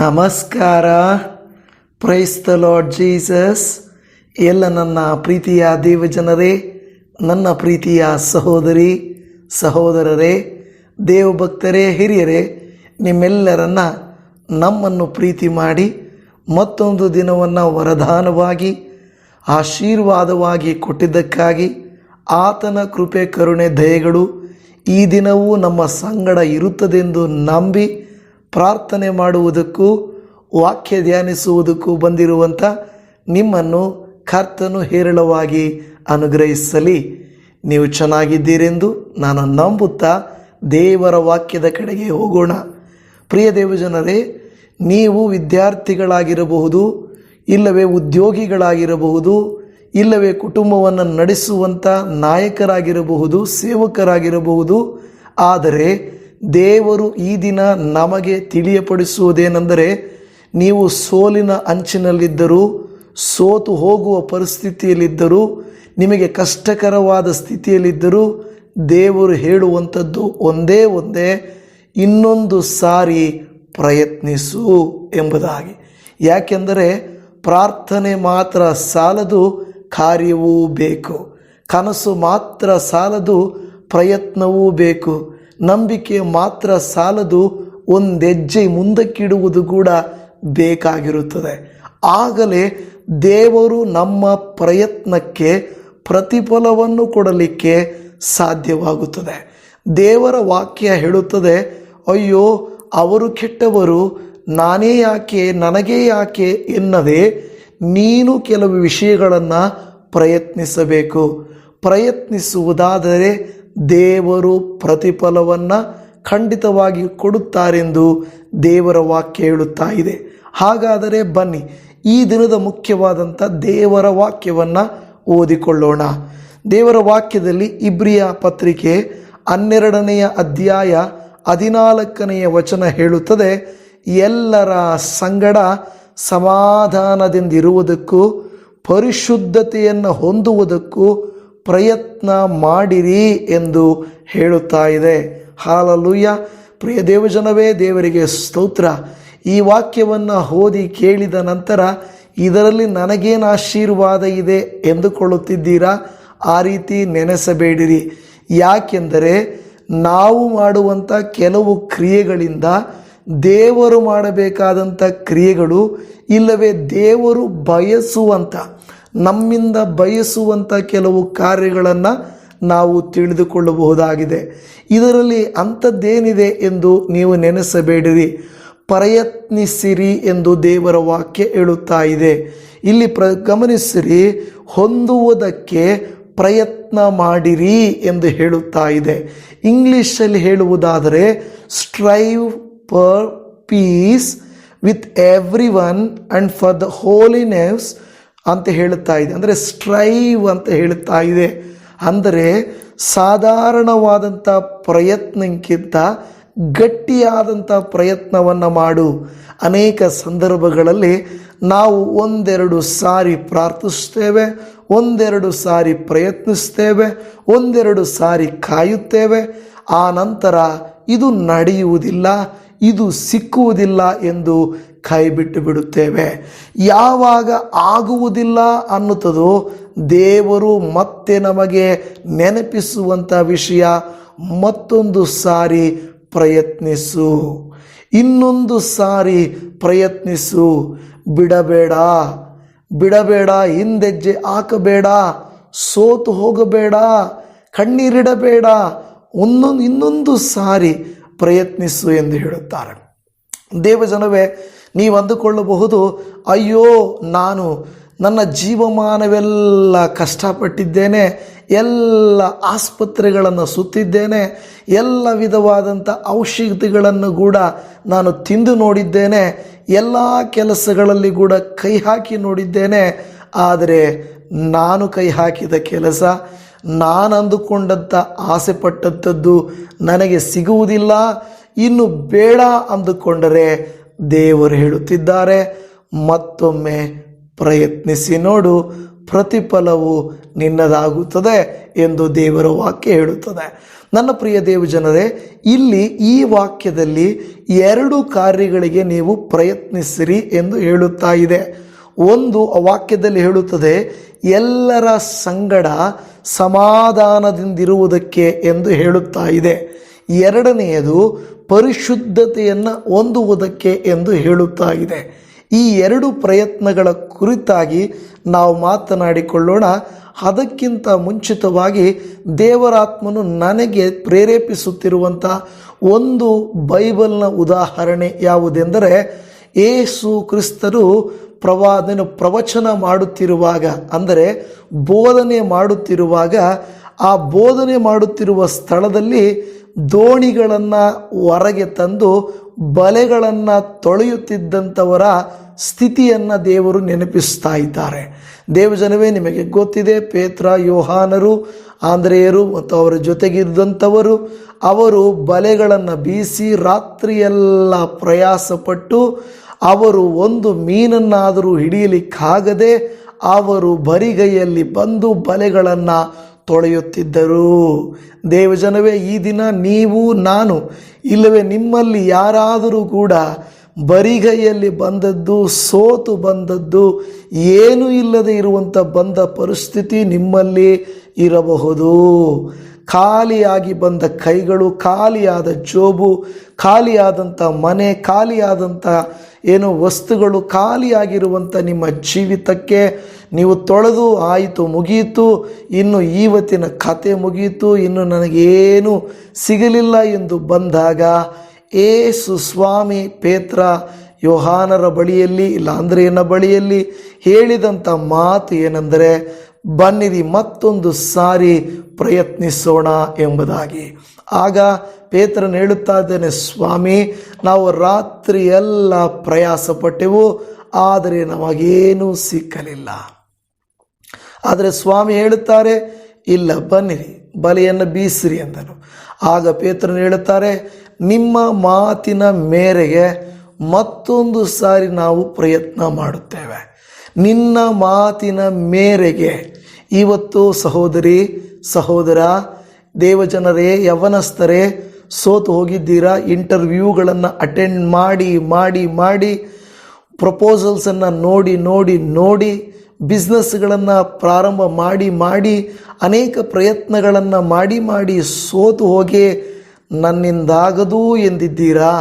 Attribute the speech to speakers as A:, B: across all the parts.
A: ನಮಸ್ಕಾರ. Price the Lord Jesus ಎಲ್ಲ ನನ್ನ ಪ್ರೀತಿಯ ದೇವಜನರೇ ನನ್ನ ಪ್ರೀತಿಯ ಸಹೋದರಿ, ಸಹೋದರರೇ, ದೇವಭಕ್ತರೇ, ಹಿರಿಯರೇ, ನಿಮ್ಮೆಲ್ಲರನ್ನ ನಮ್ಮನ್ನು ಪ್ರೀತಿ ಮಾಡಿ ಮತ್ತೊಂದು ದಿನವನ್ನು ವರದಾನವಾಗಿ, ಆಶೀರ್ವಾದವಾಗಿ ಕೊಟ್ಟಿದ್ದಕ್ಕಾಗಿ ಆತನ ಕೃಪೆ, ಕರುಣೆ, ದಯಗಳು ಈ ದಿನವೂ ನಮ್ಮ ಸಂಗಡ ಇರುತ್ತದೆಂದು ನಂಬಿ ಪ್ರಾರ್ಥನೆ ಮಾಡುವುದಕ್ಕೂ, ವಾಕ್ಯ ಧ್ಯಾನಿಸುವುದಕ್ಕೂ ಬಂದಿರುವಂಥ ನಿಮ್ಮನ್ನು ಕರ್ತನು ಹೇರಳವಾಗಿ ಅನುಗ್ರಹಿಸಲಿ. ನೀವು ಚೆನ್ನಾಗಿದ್ದೀರೆಂದು ನಾನು ನಂಬುತ್ತಾ ದೇವರ ವಾಕ್ಯದ ಕಡೆಗೆ ಹೋಗೋಣ. ಪ್ರಿಯ ದೇವಜನರೇ, ನೀವು ವಿದ್ಯಾರ್ಥಿಗಳಾಗಿರಬಹುದು, ಇಲ್ಲವೇ ಉದ್ಯೋಗಿಗಳಾಗಿರಬಹುದು, ಇಲ್ಲವೇ ಕುಟುಂಬವನ್ನು ನಡೆಸುವಂಥ ನಾಯಕರಾಗಿರಬಹುದು, ಸೇವಕರಾಗಿರಬಹುದು, ಆದರೆ ದೇವರು ಈ ದಿನ ನಮಗೆ ತಿಳಿಯಪಡಿಸುವುದೇನೆಂದರೆ ನೀವು ಸೋಲಿನ ಅಂಚಿನಲ್ಲಿದ್ದರೂ, ಸೋತು ಹೋಗುವ ಪರಿಸ್ಥಿತಿಯಲ್ಲಿದ್ದರೂ, ನಿಮಗೆ ಕಷ್ಟಕರವಾದ ಸ್ಥಿತಿಯಲ್ಲಿದ್ದರೂ ದೇವರು ಹೇಳುವಂಥದ್ದು ಒಂದೇ ಒಂದೇ, ಇನ್ನೊಂದು ಸಾರಿ ಪ್ರಯತ್ನಿಸು ಎಂಬುದಾಗಿ. ಯಾಕೆಂದರೆ ಪ್ರಾರ್ಥನೆ ಮಾತ್ರ ಸಾಲದು ಕಾರ್ಯವೂ ಬೇಕು. ಕನಸು ಮಾತ್ರ ಸಾಲದು ಪ್ರಯತ್ನವೂ ಬೇಕು. ನಂಬಿಕೆ ಮಾತ್ರ ಸಾಲದು ಒಂದೆಜ್ಜೆ ಮುಂದಕ್ಕಿಡುವುದು ಕೂಡ ಬೇಕಾಗಿರುತ್ತದೆ. ಆಗಲೇ ದೇವರು ನಮ್ಮ ಪ್ರಯತ್ನಕ್ಕೆ ಪ್ರತಿಫಲವನ್ನು ಕೊಡಲಿಕ್ಕೆ ಸಾಧ್ಯವಾಗುತ್ತದೆ. ದೇವರ ವಾಕ್ಯ ಹೇಳುತ್ತದೆ, ಅಯ್ಯೋ, ಅವರು ಕೆಟ್ಟವರು, ನಾನೇ ಯಾಕೆ, ನನಗೆ ಯಾಕೆ ಎನ್ನದೆ, ನೀನು ಕೆಲವು ವಿಷಯಗಳನ್ನು ಪ್ರಯತ್ನಿಸಬೇಕು. ಪ್ರಯತ್ನಿಸುವುದಾದರೆ ದೇವರು ಪ್ರತಿಫಲವನ್ನು ಖಂಡಿತವಾಗಿ ಕೊಡುತ್ತಾರೆಂದು ದೇವರ ವಾಕ್ಯ ಹೇಳುತ್ತಾ ಇದೆ. ಹಾಗಾದರೆ ಬನ್ನಿ, ಈ ದಿನದ ಮುಖ್ಯವಾದಂಥ ದೇವರ ವಾಕ್ಯವನ್ನು ಓದಿಕೊಳ್ಳೋಣ. ದೇವರ ವಾಕ್ಯದಲ್ಲಿ ಇಬ್ರಿಯ ಪತ್ರಿಕೆ ಹನ್ನೆರಡನೆಯ ಅಧ್ಯಾಯ ಹದಿನಾಲ್ಕನೆಯ ವಚನ ಹೇಳುತ್ತದೆ, ಎಲ್ಲರ ಸಂಗಡ ಸಮಾಧಾನದಿಂದಿರುವುದಕ್ಕೂ, ಪರಿಶುದ್ಧತೆಯನ್ನು ಹೊಂದುವುದಕ್ಕೂ ಪ್ರಯತ್ನ ಮಾಡಿರಿ ಎಂದು ಹೇಳುತ್ತಾ ಇದೆ. ಹಾಲಲುಯ್ಯ ಪ್ರಿಯ ದೇವಜನವೇ, ದೇವರಿಗೆ ಸ್ತೋತ್ರ. ಈ ವಾಕ್ಯವನ್ನು ಓದಿ ಕೇಳಿದ ನಂತರ ಇದರಲ್ಲಿ ನನಗೇನು ಆಶೀರ್ವಾದ ಇದೆ ಎಂದುಕೊಳ್ಳುತ್ತಿದ್ದೀರಾ? ಆ ರೀತಿ ನೆನೆಸಬೇಡಿರಿ. ಯಾಕೆಂದರೆ ನಾವು ಮಾಡುವಂಥ ಕೆಲವು ಕ್ರಿಯೆಗಳಿಂದ ದೇವರು ಮಾಡಬೇಕಾದಂಥ ಕ್ರಿಯೆಗಳು ಇಲ್ಲವೇ ದೇವರು ಬಯಸುವಂಥ ನಮ್ಮಿಂದ ಬಯಸುವಂಥ ಕೆಲವು ಕಾರ್ಯಗಳನ್ನು ನಾವು ತಿಳಿದುಕೊಳ್ಳಬಹುದಾಗಿದೆ. ಇದರಲ್ಲಿ ಅಂಥದ್ದೇನಿದೆ ಎಂದು ನೀವು ನೆನೆಸಬೇಡಿರಿ. ಪ್ರಯತ್ನಿಸಿರಿ ಎಂದು ದೇವರ ವಾಕ್ಯ ಹೇಳುತ್ತಾ ಇದೆ. ಇಲ್ಲಿ ಪ್ರ, ಗಮನಿಸಿರಿ, ಹೊಂದುವುದಕ್ಕೆ ಪ್ರಯತ್ನ ಮಾಡಿರಿ ಎಂದು ಹೇಳುತ್ತಾ ಇದೆ. ಇಂಗ್ಲೀಷಲ್ಲಿ ಹೇಳುವುದಾದರೆ strive for peace with everyone and for the holiness ಅಂತ ಹೇಳುತ್ತಾ ಇದೆ. ಅಂದರೆ ಸ್ಟ್ರೈವ್ ಅಂತ ಹೇಳುತ್ತಾ ಇದೆ. ಅಂದರೆ ಸಾಧಾರಣವಾದಂಥ ಪ್ರಯತ್ನಕ್ಕಿಂತ ಗಟ್ಟಿಯಾದಂಥ ಪ್ರಯತ್ನವನ್ನು ಮಾಡು. ಅನೇಕ ಸಂದರ್ಭಗಳಲ್ಲಿ ನಾವು ಒಂದೆರಡು ಸಾರಿ ಪ್ರಾರ್ಥಿಸ್ತೇವೆ ಒಂದೆರಡು ಸಾರಿ ಪ್ರಯತ್ನಿಸ್ತೇವೆ ಒಂದೆರಡು ಸಾರಿ ಕಾಯುತ್ತೇವೆ. ಆ ನಂತರ ಇದು ನಡೆಯುವುದಿಲ್ಲ, ಇದು ಸಿಕ್ಕುವುದಿಲ್ಲ ಎಂದು ಕೈ ಬಿಟ್ಟು ಬಿಡುತ್ತೇವೆ. ಯಾವಾಗ ಆಗುವುದಿಲ್ಲ ಅನ್ನುತ್ತದೋ ದೇವರು ಮತ್ತೆ ನಮಗೆ ನೆನಪಿಸುವಂಥ ವಿಷಯ ಮತ್ತೊಂದು ಸಾರಿ ಪ್ರಯತ್ನಿಸು. ಇನ್ನೊಂದು ಸಾರಿ ಪ್ರಯತ್ನಿಸು. ಬಿಡಬೇಡ. ಬಿಡಬೇಡ, ಹಿಂದೆಜ್ಜೆ ಹಾಕಬೇಡ, ಸೋತು ಹೋಗಬೇಡ, ಕಣ್ಣೀರಿಡಬೇಡ. ಒಂದೊಂದು ಇನ್ನೊಂದು ಸಾರಿ ಪ್ರಯತ್ನಿಸು ಎಂದು ಹೇಳುತ್ತಾರೆ. ದೇವಜನವೇ ನೀವು ಅಂದುಕೊಳ್ಳಬಹುದು, ಅಯ್ಯೋ, ನಾನು ನನ್ನ ಜೀವಮಾನವೆಲ್ಲ ಕಷ್ಟಪಟ್ಟಿದ್ದೇನೆ, ಎಲ್ಲ ಆಸ್ಪತ್ರೆಗಳನ್ನು ಸುತ್ತಿದ್ದೇನೆ, ಎಲ್ಲ ವಿಧವಾದಂಥ ಔಷಧಿಗಳನ್ನು ಕೂಡ ನಾನು ತಿಂದು ನೋಡಿದ್ದೇನೆ, ಎಲ್ಲ ಕೆಲಸಗಳಲ್ಲಿ ಕೂಡ ಕೈ ಹಾಕಿ ನೋಡಿದ್ದೇನೆ, ಆದರೆ ನಾನು ಕೈ ಹಾಕಿದ ಕೆಲಸ, ನಾನು ಅಂದುಕೊಂಡಂಥ ಆಸೆ ಪಟ್ಟಂಥದ್ದು ನನಗೆ ಸಿಗುವುದಿಲ್ಲ, ಇನ್ನು ಬೇಡ ಅಂದುಕೊಂಡರೆ ದೇವರು ಹೇಳುತ್ತಿದ್ದಾರೆ, ಮತ್ತೊಮ್ಮೆ ಪ್ರಯತ್ನಿಸಿ ನೋಡು, ಪ್ರತಿಫಲವು ನಿನ್ನದಾಗುತ್ತದೆ ಎಂದು ದೇವರ ವಾಕ್ಯ ಹೇಳುತ್ತದೆ. ನನ್ನ ಪ್ರಿಯ ದೇವ ಜನರೇ, ಇಲ್ಲಿ ಈ ವಾಕ್ಯದಲ್ಲಿ ಎರಡು ಕಾರ್ಯಗಳಿಗೆ ನೀವು ಪ್ರಯತ್ನಿಸಿರಿ ಎಂದು ಹೇಳುತ್ತಾ ಇದೆ. ಒಂದು ವಾಕ್ಯದಲ್ಲಿ ಹೇಳುತ್ತದೆ, ಎಲ್ಲರ ಸಂಗಡ ಸಮಾಧಾನದಿಂದಿರುವುದಕ್ಕೆ ಎಂದು ಹೇಳುತ್ತಾ ಇದೆ. ಎರಡನೆಯದು ಪರಿಶುದ್ಧತೆಯನ್ನು ಹೊಂದುವುದಕ್ಕೆ ಎಂದು ಹೇಳುತ್ತಾ ಇದೆ. ಈ ಎರಡು ಪ್ರಯತ್ನಗಳ ಕುರಿತಾಗಿ ನಾವು ಮಾತನಾಡಿಕೊಳ್ಳೋಣ. ಅದಕ್ಕಿಂತ ಮುಂಚಿತವಾಗಿ ದೇವರಾತ್ಮನು ನನಗೆ ಪ್ರೇರೇಪಿಸುತ್ತಿರುವಂಥ ಒಂದು ಬೈಬಲ್ನ ಉದಾಹರಣೆ ಯಾವುದೆಂದರೆ, ಏಸು ಕ್ರಿಸ್ತರು ಪ್ರವಾದನ ಪ್ರವಚನ ಮಾಡುತ್ತಿರುವಾಗ, ಅಂದರೆ ಬೋಧನೆ ಮಾಡುತ್ತಿರುವಾಗ, ಆ ಬೋಧನೆ ಮಾಡುತ್ತಿರುವ ಸ್ಥಳದಲ್ಲಿ ದೋಣಿಗಳನ್ನು ಹೊರಗೆ ತಂದು ಬಲೆಗಳನ್ನು ತೊಳೆಯುತ್ತಿದ್ದಂಥವರ ಸ್ಥಿತಿಯನ್ನು ದೇವರು ನೆನಪಿಸ್ತಾ ಇದ್ದಾರೆ. ದೇವಜನವೇ ನಿಮಗೆ ಗೊತ್ತಿದೆ, ಪೇತ್ರ, ಯೋಹಾನರು ಆಂಧ್ರೇಯರು ಮತ್ತು ಅವರ ಜೊತೆಗಿದ್ದಂಥವರು, ಅವರು ಬಲೆಗಳನ್ನು ಬೀಸಿ ರಾತ್ರಿಯೆಲ್ಲ ಪ್ರಯಾಸಪಟ್ಟು ಅವರು ಒಂದು ಮೀನನ್ನಾದರೂ ಹಿಡಿಯಲಿಕ್ಕಾಗದೆ ಅವರು ಬರಿಗೈಯಲ್ಲಿ ಬಂದು ಬಲೆಗಳನ್ನು ತೊಳೆಯುತ್ತಿದ್ದರು. ದೇವಜನವೇ ಈ ದಿನ ನೀವು, ನಾನು, ಇಲ್ಲವೇ ನಿಮ್ಮಲ್ಲಿ ಯಾರಾದರೂ ಕೂಡ ಬರಿಗೈಯಲ್ಲಿ ಬಂದದ್ದು, ಸೋತು ಬಂದದ್ದು, ಏನೂ ಇಲ್ಲದೆ ಇರುವಂಥ ಬಂದ ಪರಿಸ್ಥಿತಿ ನಿಮ್ಮಲ್ಲಿ ಇರಬಹುದು. ಖಾಲಿಯಾಗಿ ಬಂದ ಕೈಗಳು, ಖಾಲಿಯಾದ ಜೋಬು ಖಾಲಿಯಾದಂಥ ಮನೆ ಖಾಲಿಯಾದಂಥ ಏನು ವಸ್ತುಗಳು ಖಾಲಿಯಾಗಿರುವಂಥ ನಿಮ್ಮ ಜೀವಿತಕ್ಕೆ ನೀವು ತೊಳೆದು ಆಯಿತು, ಮುಗಿಯಿತು, ಇನ್ನು ಇವತ್ತಿನ ಕತೆ ಮುಗಿಯಿತು, ಇನ್ನು ನನಗೇನು ಸಿಗಲಿಲ್ಲ ಎಂದು ಬಂದಾಗ ಏಸು ಸ್ವಾಮಿ ಪೇತ್ರ ಯೋಹಾನರ ಬಳಿಯಲ್ಲಿ ಇಲ್ಲ ಬಳಿಯಲ್ಲಿ ಹೇಳಿದಂಥ ಮಾತು ಏನೆಂದರೆ, ಬನ್ನಿರಿ ಮತ್ತೊಂದು ಸಾರಿ ಪ್ರಯತ್ನಿಸೋಣ ಎಂಬುದಾಗಿ. ಆಗ ಪೇತ್ರನ ಹೇಳುತ್ತಾ ಇದ್ದೇನೆ, ಸ್ವಾಮಿ, ನಾವು ರಾತ್ರಿ ಎಲ್ಲ ಪ್ರಯಾಸಪಟ್ಟೆವು, ಆದರೆ ನಮಗೇನೂ ಸಿಕ್ಕಲಿಲ್ಲ. ಆದರೆ ಸ್ವಾಮಿ ಹೇಳುತ್ತಾರೆ, ಇಲ್ಲ, ಬನ್ನಿರಿ, ಬಲೆಯನ್ನು ಬೀಸಿರಿ ಎಂದನು ಆಗ ಪೇತ್ರನು ಹೇಳುತ್ತಾರೆ, ನಿಮ್ಮ ಮಾತಿನ ಮೇರೆಗೆ ಮತ್ತೊಂದು ಸಾರಿ ನಾವು ಪ್ರಯತ್ನ ಮಾಡುತ್ತೇವೆ. ನಿನ್ನ ಮಾತಿನ ಮೇರೆಗೆ ಇವತ್ತು ಸಹೋದರಿ, ಸಹೋದರ, ದೇವಜನರೇ, ಯವನಸ್ಥರೇ ಸೋತು ಹೋಗಿದ್ದೀರಾ? ಇಂಟರ್ವ್ಯೂಗಳನ್ನು ಅಟೆಂಡ್ ಮಾಡಿ ಮಾಡಿ ಮಾಡಿ ಪ್ರಪೋಸಲ್ಸನ್ನು ನೋಡಿ ನೋಡಿ ನೋಡಿ ಬಿಸ್ನೆಸ್ಗಳನ್ನು ಪ್ರಾರಂಭ ಮಾಡಿ ಮಾಡಿ, ಅನೇಕ ಪ್ರಯತ್ನಗಳನ್ನು ಮಾಡಿ ಮಾಡಿ ಸೋತು ಹೋಗಿ ನನ್ನಿಂದಾಗದು ಎಂದಿದ್ದೀರಾ?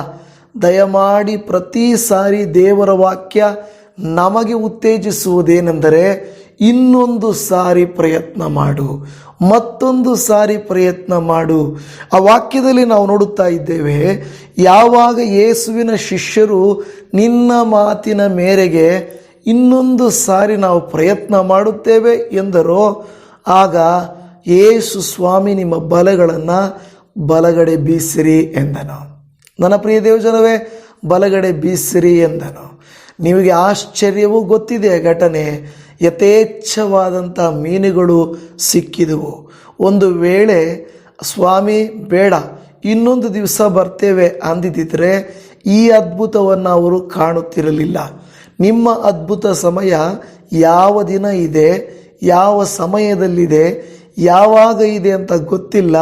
A: ದಯಮಾಡಿ ಪ್ರತಿ ಸಾರಿ ದೇವರ ವಾಕ್ಯ ನಮಗೆ ಉತ್ತೇಜಿಸುವುದೇನೆಂದರೆ ಇನ್ನೊಂದು ಸಾರಿ ಪ್ರಯತ್ನ ಮಾಡು, ಮತ್ತೊಂದು ಸಾರಿ ಪ್ರಯತ್ನ ಮಾಡು. ಆ ವಾಕ್ಯದಲ್ಲಿ ನಾವು ನೋಡುತ್ತಾ ಇದ್ದೇವೆ, ಯಾವಾಗ ಯೇಸುವಿನ ಶಿಷ್ಯರು ನಿನ್ನ ಮಾತಿನ ಮೇರೆಗೆ ಇನ್ನೊಂದು ಸಾರಿ ನಾವು ಪ್ರಯತ್ನ ಮಾಡುತ್ತೇವೆ ಎಂದರೋ, ಆಗ ಯೇಸು ಸ್ವಾಮಿ ನಿಮ್ಮ ಬಲಗಳನ್ನು ಬಲಗಡೆ ಬೀಸಿರಿ ಎಂದನು. ನನ್ನ ಪ್ರಿಯ ದೇವಜನವೇ, ಬಲಗಡೆ ಬೀಸಿರಿ ಎಂದನು. ನಿಮಗೆ ಆಶ್ಚರ್ಯವೂ ಗೊತ್ತಿದೆ ಘಟನೆ. ಯಥೇಚ್ಛವಾದಂಥ ಮೀನುಗಳು ಸಿಕ್ಕಿದವು. ಒಂದು ವೇಳೆ, ಸ್ವಾಮಿ, ಬೇಡ, ಇನ್ನೊಂದು ದಿವಸ ಬರ್ತೇವೆ ಅಂದಿದ್ದರೆ ಈ ಅದ್ಭುತವನ್ನು ಅವರು ಕಾಣುತ್ತಿರಲಿಲ್ಲ. ನಿಮ್ಮ ಅದ್ಭುತ ಸಮಯ ಯಾವ ದಿನ ಇದೆ, ಯಾವ ಸಮಯದಲ್ಲಿದೆ, ಯಾವಾಗ ಇದೆ ಅಂತ ಗೊತ್ತಿಲ್ಲ.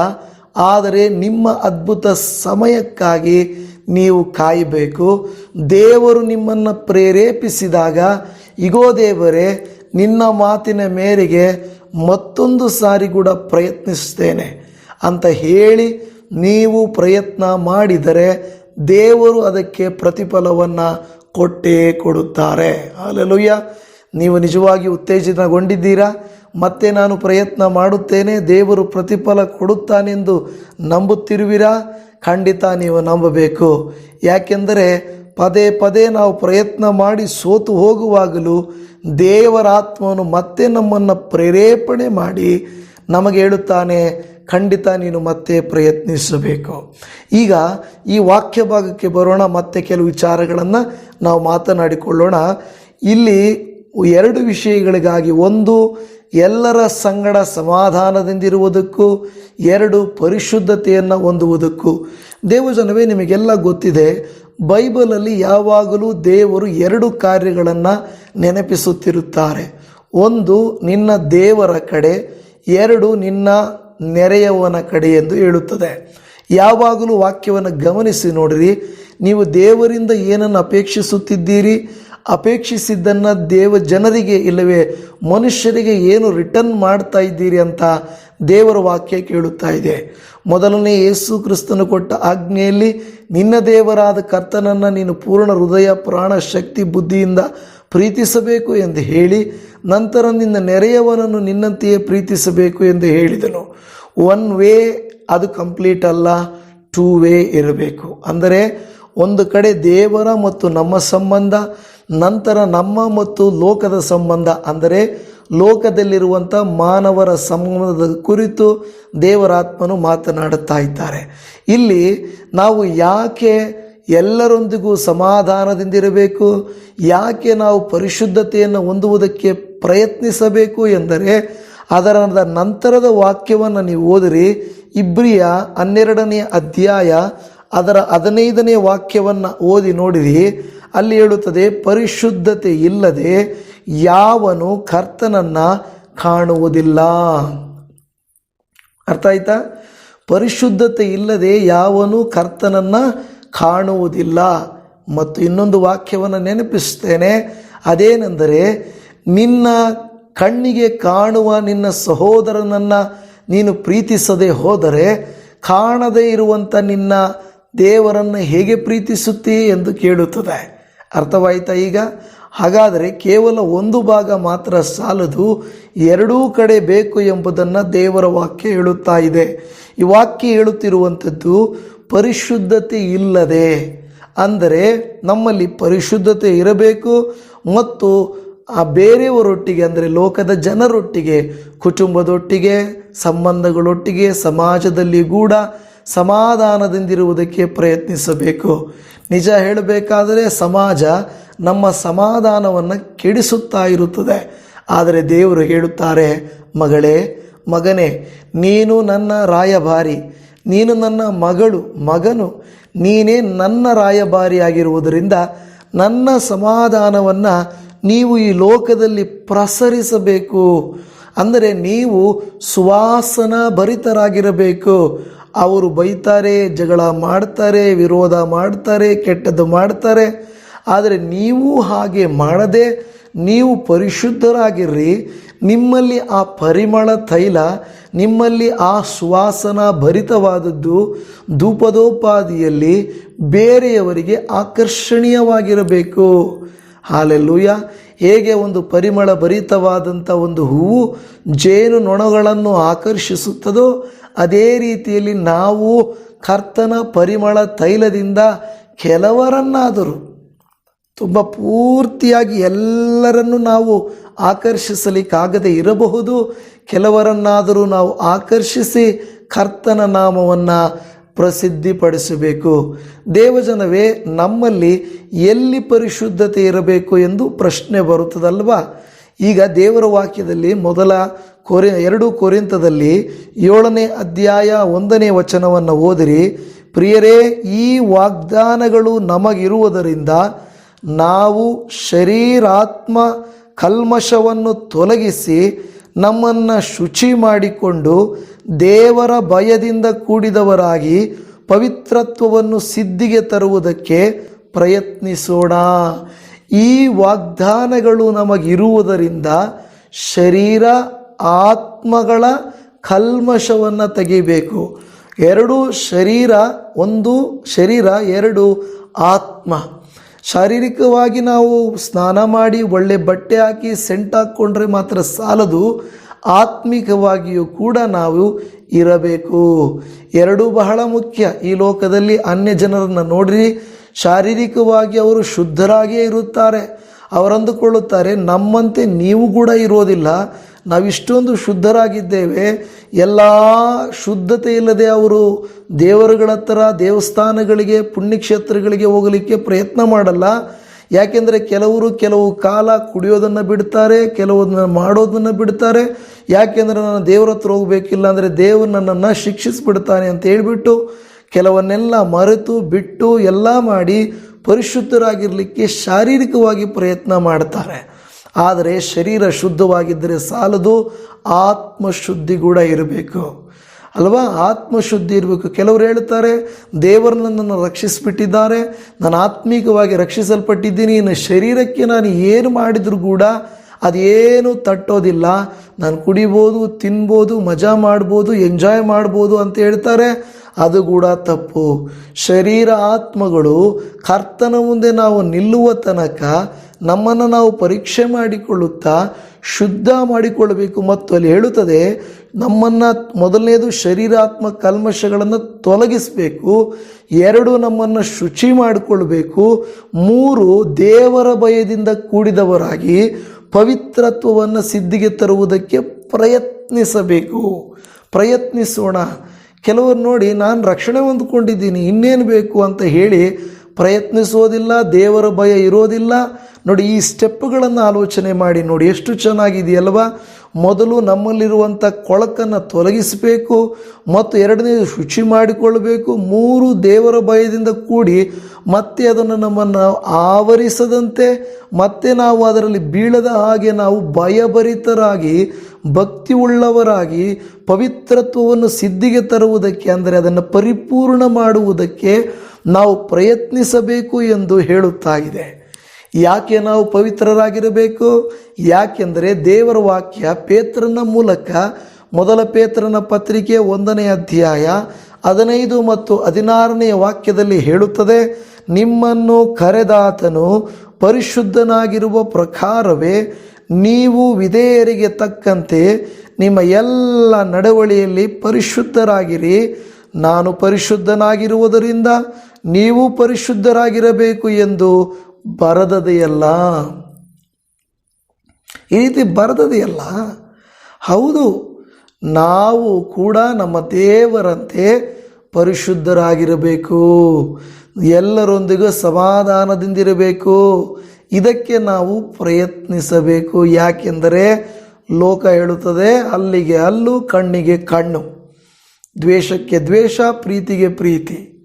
A: ಆದರೆ ನಿಮ್ಮ ಅದ್ಭುತ ಸಮಯಕ್ಕಾಗಿ ನೀವು ಕಾಯಬೇಕು. ದೇವರು ನಿಮ್ಮನ್ನು ಪ್ರೇರೇಪಿಸಿದಾಗ, ಇಗೋ ದೇವರೇ ನಿನ್ನ ಮಾತಿನ ಮೇರೆಗೆ ಮತ್ತೊಂದು ಸಾರಿ ಕೂಡ ಪ್ರಯತ್ನಿಸ್ತೇನೆ ಅಂತ ಹೇಳಿ ನೀವು ಪ್ರಯತ್ನ ಮಾಡಿದರೆ ದೇವರು ಅದಕ್ಕೆ ಪ್ರತಿಫಲವನ್ನು ಕೊಟ್ಟೇ ಕೊಡುತ್ತಾರೆ. ಅಲ್ಲೆಲುಯ್ಯ ನೀವು ನಿಜವಾಗಿ ಉತ್ತೇಜಿತಗೊಂಡಿದ್ದೀರಾ? ಮತ್ತೆ ನಾನು ಪ್ರಯತ್ನ ಮಾಡುತ್ತೇನೆ, ದೇವರು ಪ್ರತಿಫಲ ಕೊಡುತ್ತಾನೆಂದು ನಂಬುತ್ತಿರುವಿರಾ? ಖಂಡಿತ ನೀವು ನಂಬಬೇಕು. ಯಾಕೆಂದರೆ ಪದೇ ಪದೇ ನಾವು ಪ್ರಯತ್ನ ಮಾಡಿ ಸೋತು ಹೋಗುವಾಗಲೂ ದೇವರಾತ್ಮನು ಮತ್ತೆ ನಮ್ಮನ್ನು ಪ್ರೇರೇಪಣೆ ಮಾಡಿ ನಮಗೆ ಹೇಳುತ್ತಾನೆ, ಖಂಡಿತ ನೀನು ಮತ್ತೆ ಪ್ರಯತ್ನಿಸಬೇಕು. ಈಗ ಈ ವಾಕ್ಯ ಭಾಗಕ್ಕೆ ಬರೋಣ, ಮತ್ತೆ ಕೆಲವು ವಿಚಾರಗಳನ್ನು ನಾವು ಮಾತನಾಡಿಕೊಳ್ಳೋಣ. ಇಲ್ಲಿ ಎರಡು ವಿಷಯಗಳಿಗಾಗಿ, ಒಂದು ಎಲ್ಲರ ಸಂಗಡ ಸಮಾಧಾನದಿಂದಿರುವುದಕ್ಕೂ ಎರಡು ಪರಿಶುದ್ಧತೆಯನ್ನು ಹೊಂದುವುದಕ್ಕೂ. ದೇವಜನವೇ, ನಿಮಗೆಲ್ಲ ಗೊತ್ತಿದೆ ಬೈಬಲಲ್ಲಿ ಯಾವಾಗಲೂ ದೇವರು ಎರಡು ಕಾರ್ಯಗಳನ್ನು ನೆನಪಿಸುತ್ತಿರುತ್ತಾರೆ. ಒಂದು, ನಿನ್ನ ದೇವರ ಕಡೆ, ಎರಡು, ನಿನ್ನ ನೆರೆಯವನ ಕಡೆ ಎಂದು ಹೇಳುತ್ತದೆ. ಯಾವಾಗಲೂ ವಾಕ್ಯವನ್ನು ಗಮನಿಸಿ ನೋಡಿರಿ, ನೀವು ದೇವರಿಂದ ಏನನ್ನು ಅಪೇಕ್ಷಿಸುತ್ತಿದ್ದೀರಿ? ಅಪೇಕ್ಷಿಸಿದ್ದನ್ನು ದೇವ ಜನರಿಗೆ ಇಲ್ಲವೇ, ಮನುಷ್ಯರಿಗೆ ಏನು ರಿಟರ್ನ್ ಮಾಡ್ತಾ ಇದ್ದೀರಿ ಅಂತ ದೇವರ ವಾಕ್ಯ ಕೇಳುತ್ತಾ ಇದೆ. ಮೊದಲನೇ ಯೇಸು ಕ್ರಿಸ್ತನು ಕೊಟ್ಟ ಆಜ್ಞೆಯಲ್ಲಿ ನಿನ್ನ ದೇವರಾದ ಕರ್ತನನ್ನು ನೀನು ಪೂರ್ಣ ಹೃದಯ, ಪ್ರಾಣ, ಶಕ್ತಿ, ಬುದ್ಧಿಯಿಂದ ಪ್ರೀತಿಸಬೇಕು ಎಂದು ಹೇಳಿ, ನಂತರ ನಿನ್ನ ನೆರೆಯವನನ್ನು ನಿನ್ನಂತೆಯೇ ಪ್ರೀತಿಸಬೇಕು ಎಂದು ಹೇಳಿದನು. ಒನ್ ವೇ ಅದು ಕಂಪ್ಲೀಟ್ ಅಲ್ಲ, ಟೂ ವೇ ಇರಬೇಕು. ಅಂದರೆ ಒಂದು ಕಡೆ ದೇವರ ಮತ್ತು ನಮ್ಮ ಸಂಬಂಧ, ನಂತರ ನಮ್ಮ ಮತ್ತು ಲೋಕದ ಸಂಬಂಧ. ಅಂದರೆ ಲೋಕದಲ್ಲಿರುವಂಥ ಮಾನವರ ಸಂಬಂಧದ ಕುರಿತು ದೇವರಾತ್ಮನು ಮಾತನಾಡುತ್ತಾ ಇದ್ದಾರೆ. ಇಲ್ಲಿ ನಾವು ಯಾಕೆ ಎಲ್ಲರೊಂದಿಗೂ ಸಮಾಧಾನದಿಂದಿರಬೇಕು ಯಾಕೆ ನಾವು ಪರಿಶುದ್ಧತೆಯನ್ನು ಹೊಂದುವುದಕ್ಕೆ ಪ್ರಯತ್ನಿಸಬೇಕು ಎಂದರೆ ಅದರ ನಂತರದ ವಾಕ್ಯವನ್ನು ನೀವು ಓದಿರಿ. ಇಬ್ರಿಯ ಹನ್ನೆರಡನೆಯ ಅಧ್ಯಾಯ ಅದರ ಹದಿನೈದನೇ ವಾಕ್ಯವನ್ನು ಓದಿ ನೋಡಿರಿ. ಅಲ್ಲಿ ಹೇಳುತ್ತದೆ, ಪರಿಶುದ್ಧತೆ ಇಲ್ಲದೆ ಯಾವನು ಕರ್ತನನ್ನು ಕಾಣುವುದಿಲ್ಲ. ಅರ್ಥ ಆಯ್ತಾ? ಪರಿಶುದ್ಧತೆ ಇಲ್ಲದೆ ಯಾವನು ಕರ್ತನನ್ನು ಕಾಣುವುದಿಲ್ಲ. ಮತ್ತು ಇನ್ನೊಂದು ವಾಕ್ಯವನ್ನು ನೆನಪಿಸ್ತೇನೆ ಅದೇನೆಂದರೆ, ನಿನ್ನ ಕಣ್ಣಿಗೆ ಕಾಣುವ ನಿನ್ನ ಸಹೋದರನನ್ನು ನೀನು ಪ್ರೀತಿಸದೆ ಹೋದರೆ, ಕಾಣದೇ ಇರುವಂಥ ನಿನ್ನ ದೇವರನ್ನು ಹೇಗೆ ಪ್ರೀತಿಸುತ್ತೀ ಎಂದು ಕೇಳುತ್ತದೆ. ಅರ್ಥವಾಯಿತಾ ಈಗ? ಹಾಗಾದರೆ ಕೇವಲ ಒಂದು ಭಾಗ ಮಾತ್ರ ಸಾಲದು, ಎರಡೂ ಕಡೆ ಬೇಕು ಎಂಬುದನ್ನು ದೇವರ ವಾಕ್ಯ ಹೇಳುತ್ತಾ ಇದೆ. ಈ ವಾಕ್ಯ ಹೇಳುತ್ತಿರುವಂಥದ್ದು ಪರಿಶುದ್ಧತೆ ಇಲ್ಲದೆ, ಅಂದರೆ ನಮ್ಮಲ್ಲಿ ಪರಿಶುದ್ಧತೆ ಇರಬೇಕು ಮತ್ತು ಆ ಬೇರೆಯವರೊಟ್ಟಿಗೆ, ಅಂದರೆ ಲೋಕದ ಜನರೊಟ್ಟಿಗೆ, ಕುಟುಂಬದೊಟ್ಟಿಗೆ, ಸಂಬಂಧಗಳೊಟ್ಟಿಗೆ, ಸಮಾಜದಲ್ಲಿ ಕೂಡ ಸಮಾಧಾನದಿಂದಿರುವುದಕ್ಕೆ ಪ್ರಯತ್ನಿಸಬೇಕು. ನಿಜ ಹೇಳಬೇಕಾದರೆ ಸಮಾಜ ನಮ್ಮ ಸಮಾಧಾನವನ್ನು ಕೆಡಿಸುತ್ತಾ ಇರುತ್ತದೆ. ಆದರೆ ದೇವರು ಹೇಳುತ್ತಾರೆ, ಮಗಳೇ, ಮಗನೇ, ನೀನು ನನ್ನ ರಾಯಭಾರಿ, ನೀನು ನನ್ನ ಮಗಳು, ಮಗನು, ನೀನೇ ನನ್ನ ರಾಯಭಾರಿಯಾಗಿರುವುದರಿಂದ ನನ್ನ ಸಮಾಧಾನವನ್ನು ನೀವು ಈ ಲೋಕದಲ್ಲಿ ಪ್ರಸರಿಸಬೇಕು. ಅಂದರೆ ನೀವು ಸುವಾಸನ ಭರಿತರಾಗಿರಬೇಕು ಅವರು ಬೈತಾರೆ, ಜಗಳ ಮಾಡ್ತಾರೆ, ವಿರೋಧ ಮಾಡ್ತಾರೆ, ಕೆಟ್ಟದ್ದು ಮಾಡ್ತಾರೆ. ಆದರೆ ನೀವು ಹಾಗೆ ಮಾಡದೆ ನೀವು ಪರಿಶುದ್ಧರಾಗಿರ್ರಿ ನಿಮ್ಮಲ್ಲಿ ಆ ಪರಿಮಳ ತೈಲ, ನಿಮ್ಮಲ್ಲಿ ಆ ಸುವಾಸನ ಭರಿತವಾದದ್ದು ಧೂಪದೋಪಾದಿಯಲ್ಲಿ ಬೇರೆಯವರಿಗೆ ಆಕರ್ಷಣೀಯವಾಗಿರಬೇಕು. ಹಾಲೆಲ್ಲೂಯ. ಹೇಗೆ ಒಂದು ಪರಿಮಳ ಭರಿತವಾದಂಥ ಒಂದು ಹೂವು ಜೇನು ನೊಣಗಳನ್ನು ಆಕರ್ಷಿಸುತ್ತದೋ, ಅದೇ ರೀತಿಯಲ್ಲಿ ನಾವು ಕರ್ತನ ಪರಿಮಳ ತೈಲದಿಂದ ಕೆಲವರನ್ನಾದರೂ ತುಂಬ ಪೂರ್ತಿಯಾಗಿ ಎಲ್ಲರನ್ನು ನಾವು ಆಕರ್ಷಿಸಲಿಕ್ಕಾಗದೇ ಇರಬಹುದು. ಕೆಲವರನ್ನಾದರೂ ನಾವು ಆಕರ್ಷಿಸಿ ಕರ್ತನ ನಾಮವನ್ನು ಪ್ರಸಿದ್ಧಿಪಡಿಸಬೇಕು. ದೇವಜನವೇ, ನಮ್ಮಲ್ಲಿ ಎಲ್ಲಿ ಪರಿಶುದ್ಧತೆ ಇರಬೇಕು ಎಂದು ಪ್ರಶ್ನೆ ಬರುತ್ತದಲ್ವಾ? ಈಗ ದೇವರ ವಾಕ್ಯದಲ್ಲಿ ಮೊದಲ ಕೊರೆ, ಎರಡು ಕೊರಿಂತದಲ್ಲಿ ಏಳನೇ ಅಧ್ಯಾಯ ಒಂದನೇ ವಚನವನ್ನು ಓದಿರಿ. ಪ್ರಿಯರೇ, ಈ ವಾಗ್ದಾನಗಳು ನಮಗಿರುವುದರಿಂದ ನಾವು ಶರೀರಾತ್ಮ ಕಲ್ಮಶವನ್ನು ತೊಲಗಿಸಿ ನಮ್ಮನ್ನು ಶುಚಿ ಮಾಡಿಕೊಂಡು ದೇವರ ಭಯದಿಂದ ಕೂಡಿದವರಾಗಿ ಪವಿತ್ರತ್ವವನ್ನು ಸಿದ್ಧಿಗೆ ತರುವುದಕ್ಕೆ ಪ್ರಯತ್ನಿಸೋಣ. ಈ ವಾಗ್ದಾನಗಳು ನಮಗಿರುವುದರಿಂದ ಶರೀರ ಆತ್ಮಗಳ ಕಲ್ಮಶವನ್ನು ತೆಗಿಬೇಕು. ಎರಡು ಶರೀರ, ಒಂದು ಶರೀರ, ಎರಡು ಆತ್ಮ. ಶಾರೀರಿಕವಾಗಿ ನಾವು ಸ್ನಾನ ಮಾಡಿ ಒಳ್ಳೆ ಬಟ್ಟೆ ಹಾಕಿ ಸೆಂಟ್ ಹಾಕ್ಕೊಂಡ್ರೆ ಮಾತ್ರ ಸಾಲದು. ಆತ್ಮಿಕವಾಗಿಯೂ ಕೂಡ ನಾವು ಇರಬೇಕು. ಎರಡೂ ಬಹಳ ಮುಖ್ಯ. ಈ ಲೋಕದಲ್ಲಿ ಅನ್ಯ ಜನರನ್ನು ನೋಡ್ರಿ. ಶಾರೀರಿಕವಾಗಿ ಅವರು ಶುದ್ಧರಾಗಿಯೇ ಇರುತ್ತಾರೆ. ಅವರಂದುಕೊಳ್ಳುತ್ತಾರೆ, ನಮ್ಮಂತೆ ನೀವು ಕೂಡ ಇರೋದಿಲ್ಲ. ನಾವಿಷ್ಟೊಂದು ಶುದ್ಧರಾಗಿದ್ದೇವೆ, ಎಲ್ಲ ಶುದ್ಧತೆ ಇಲ್ಲದೆ ಅವರು ದೇವರುಗಳ ಹತ್ರ, ದೇವಸ್ಥಾನಗಳಿಗೆ, ಪುಣ್ಯಕ್ಷೇತ್ರಗಳಿಗೆ ಹೋಗಲಿಕ್ಕೆ ಪ್ರಯತ್ನ ಮಾಡಲ್ಲ. ಯಾಕೆಂದರೆ ಕೆಲವರು ಕೆಲವು ಕಾಲ ಕುಡಿಯೋದನ್ನು ಬಿಡ್ತಾರೆ ಕೆಲವೊಂದನ್ನು ಮಾಡೋದನ್ನು ಬಿಡ್ತಾರೆ. ಯಾಕೆಂದರೆ ನಾನು ದೇವರ ಹತ್ರ ಹೋಗಬೇಕಿಲ್ಲ ಅಂದರೆ ದೇವರು ನನ್ನನ್ನು ಶಿಕ್ಷಿಸಿಬಿಡ್ತಾನೆ ಅಂತ ಹೇಳಿಬಿಟ್ಟು ಕೆಲವನ್ನೆಲ್ಲ ಮರೆತು ಬಿಟ್ಟು ಎಲ್ಲ ಮಾಡಿ ಪರಿಶುದ್ಧರಾಗಿರಲಿಕ್ಕೆ ಶಾರೀರಿಕವಾಗಿ ಪ್ರಯತ್ನ ಮಾಡ್ತಾರೆ. ಆದರೆ ಶರೀರ ಶುದ್ಧವಾಗಿದ್ದರೆ ಸಾಲದು ಆತ್ಮಶುದ್ಧಿ ಕೂಡ ಇರಬೇಕು. ಅಲ್ವಾ? ಆತ್ಮಶುದ್ಧಿ ಇರಬೇಕು. ಕೆಲವರು ಹೇಳ್ತಾರೆ, ದೇವರು ನನ್ನನ್ನು ರಕ್ಷಿಸಿಬಿಟ್ಟಿದ್ದಾರೆ, ನಾನು ಆತ್ಮೀಕವಾಗಿ ರಕ್ಷಿಸಲ್ಪಟ್ಟಿದ್ದೀನಿ, ಇನ್ನು ಶರೀರಕ್ಕೆ ನಾನು ಏನು ಮಾಡಿದರೂ ಕೂಡ ಅದೇನು ತಟ್ಟೋದಿಲ್ಲ. ನಾನು ಕುಡಿಬೋದು, ತಿನ್ಬೋದು, ಮಜಾ ಮಾಡ್ಬೋದು, ಎಂಜಾಯ್ ಮಾಡ್ಬೋದು ಅಂತ ಹೇಳ್ತಾರೆ, ಅದು ಕೂಡ ತಪ್ಪು. ಶರೀರ ಆತ್ಮಗಳು ಕರ್ತನ ಮುಂದೆ ನಾವು ನಿಲ್ಲುವ ತನಕ ನಮ್ಮನ್ನು ನಾವು ಪರೀಕ್ಷೆ ಮಾಡಿಕೊಳ್ಳುತ್ತಾ ಶುದ್ಧ ಮಾಡಿಕೊಳ್ಳಬೇಕು. ಮತ್ತು ಅಲ್ಲಿ ಹೇಳುತ್ತದೆ, ನಮ್ಮನ್ನು ಮೊದಲನೇದು ಶರೀರಾತ್ಮ ಕಲ್ಮಶಗಳನ್ನು ತೊಲಗಿಸಬೇಕು, ಎರಡು ನಮ್ಮನ್ನು ಶುಚಿ ಮಾಡಿಕೊಳ್ಬೇಕು ಮೂರು ದೇವರ ಭಯದಿಂದ ಕೂಡಿದವರಾಗಿ ಪವಿತ್ರತ್ವವನ್ನು ಸಿದ್ಧಿಗೆ ತರುವುದಕ್ಕೆ ಪ್ರಯತ್ನಿಸಬೇಕು. ಪ್ರಯತ್ನಿಸೋಣ. ಕೆಲವರು ನೋಡಿ, ನಾನು ರಕ್ಷಣೆ ಹೊಂದ್ಕೊಂಡಿದ್ದೀನಿ, ಇನ್ನೇನು ಬೇಕು ಅಂತ ಹೇಳಿ ಪ್ರಯತ್ನಿಸೋದಿಲ್ಲ ದೇವರ ಭಯ ಇರೋದಿಲ್ಲ ನೋಡಿ, ಈ ಸ್ಟೆಪ್ಗಳನ್ನು ಆಲೋಚನೆ ಮಾಡಿ, ನೋಡಿ, ಎಷ್ಟು ಚೆನ್ನಾಗಿದೆಯಲ್ವಾ? ಮೊದಲು ನಮ್ಮಲ್ಲಿರುವಂಥ ಕೊಳಕನ್ನು ತೊಲಗಿಸಬೇಕು, ಮತ್ತು ಎರಡನೇ ಶುಚಿ ಮಾಡಿಕೊಳ್ಳಬೇಕು. ಮೂರು ದೇವರ ಭಯದಿಂದ ಕೂಡಿ ಮತ್ತೆ ಅದನ್ನು ನಮ್ಮನ್ನು ಆವರಿಸದಂತೆ, ಮತ್ತೆ ನಾವು ಅದರಲ್ಲಿ ಬೀಳದ ಹಾಗೆ ನಾವು ಭಯಭರಿತರಾಗಿ ಭಕ್ತಿ ಉಳ್ಳವರಾಗಿ ಪವಿತ್ರತ್ವವನ್ನು ಸಿದ್ಧಿಗೆ ತರುವುದಕ್ಕೆ, ಅಂದರೆ ಅದನ್ನು ಪರಿಪೂರ್ಣ ಮಾಡುವುದಕ್ಕೆ ನಾವು ಪ್ರಯತ್ನಿಸಬೇಕು ಎಂದು ಹೇಳುತ್ತಾ ಇದೆ. ಯಾಕೆ ನಾವು ಪವಿತ್ರರಾಗಿರಬೇಕು? ಯಾಕೆಂದರೆ ದೇವರ ವಾಕ್ಯ ಪೇತ್ರನ ಮೂಲಕ ಮೊದಲ ಪೇತ್ರನ ಪತ್ರಿಕೆ ಒಂದನೇ ಅಧ್ಯಾಯ ಹದಿನೈದು ಮತ್ತು ಹದಿನಾರನೆಯ ವಾಕ್ಯದಲ್ಲಿ ಹೇಳುತ್ತದೆ, ನಿಮ್ಮನ್ನು ಕರೆದಾತನು ಪರಿಶುದ್ಧನಾಗಿರುವ ಪ್ರಕಾರವೇ ನೀವು ವಿಧೇಯರಿಗೆ ತಕ್ಕಂತೆ ನಿಮ್ಮ ಎಲ್ಲ ನಡವಳಿಯಲ್ಲಿ ಪರಿಶುದ್ಧರಾಗಿರಿ. ನಾನು ಪರಿಶುದ್ಧನಾಗಿರುವುದರಿಂದ ನೀವು ಪರಿಶುದ್ಧರಾಗಿರಬೇಕು ಎಂದು ಬರದದೆಯಲ್ಲ? ಈ ರೀತಿ ಬರದದೆಯಲ್ಲ? ಹೌದು, ನಾವು ಕೂಡ ನಮ್ಮ ದೇವರಂತೆ ಪರಿಶುದ್ಧರಾಗಿರಬೇಕು. ಎಲ್ಲರೊಂದಿಗೂ ಸಮಾಧಾನದಿಂದಿರಬೇಕು. ಇದಕ್ಕೆ ನಾವು ಪ್ರಯತ್ನಿಸಬೇಕು. ಯಾಕೆಂದರೆ ಲೋಕ ಹೇಳುತ್ತದೆ, ಅಲ್ಲಿಗೆ ಅಲ್ಲು ಕಣ್ಣಿಗೆ ಕಣ್ಣು, ದ್ವೇಷಕ್ಕೆ ದ್ವೇಷ, ಪ್ರೀತಿಗೆ ಪ್ರೀತಿ.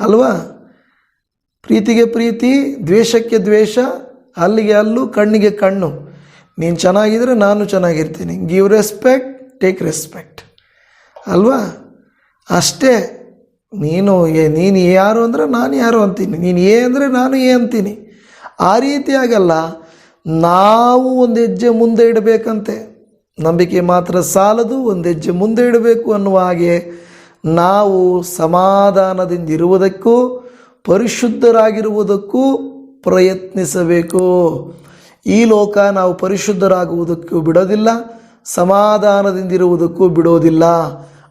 A: ಅಲ್ವಾ? ಪ್ರೀತಿಗೆ ಪ್ರೀತಿ, ದ್ವೇಷಕ್ಕೆ ದ್ವೇಷ, ಅಲ್ಲಿಗೆ ಅಲ್ಲು, ಕಣ್ಣಿಗೆ ಕಣ್ಣು. ನೀನು ಚೆನ್ನಾಗಿದ್ರೆ ನಾನು ಚೆನ್ನಾಗಿರ್ತೀನಿ. ಗಿವ್ ರೆಸ್ಪೆಕ್ಟ್ ಟೇಕ್ ರೆಸ್ಪೆಕ್ಟ್ ಅಲ್ವಾ? ಅಷ್ಟೇ. ನೀನು ಏ, ನೀನು ಯಾರು ಅಂದರೆ ನಾನು ಯಾರು ಅಂತೀನಿ. ನೀನು ಏ ಅಂದರೆ ನಾನು ಏ ಅಂತೀನಿ. ಆ ರೀತಿ ಆಗಲ್ಲ. ನಾವು ಒಂದು ಹೆಜ್ಜೆ ಮುಂದೆ ಇಡಬೇಕಂತೆ. ನಂಬಿಕೆ ಮಾತ್ರ ಸಾಲದು, ಒಂದು ಹೆಜ್ಜೆ ಮುಂದೆ ಇಡಬೇಕು ಅನ್ನುವ ಹಾಗೆ ನಾವು ಸಮಾಧಾನದಿಂದ ಇರುವುದಕ್ಕೂ, ಪರಿಶುದ್ಧರಾಗಿರುವುದಕ್ಕೂ ಪ್ರಯತ್ನಿಸಬೇಕು. ಈ ಲೋಕ ನಾವು ಪರಿಶುದ್ಧರಾಗುವುದಕ್ಕೂ ಬಿಡೋದಿಲ್ಲ ಸಮಾಧಾನದಿಂದಿರುವುದಕ್ಕೂ ಬಿಡೋದಿಲ್ಲ.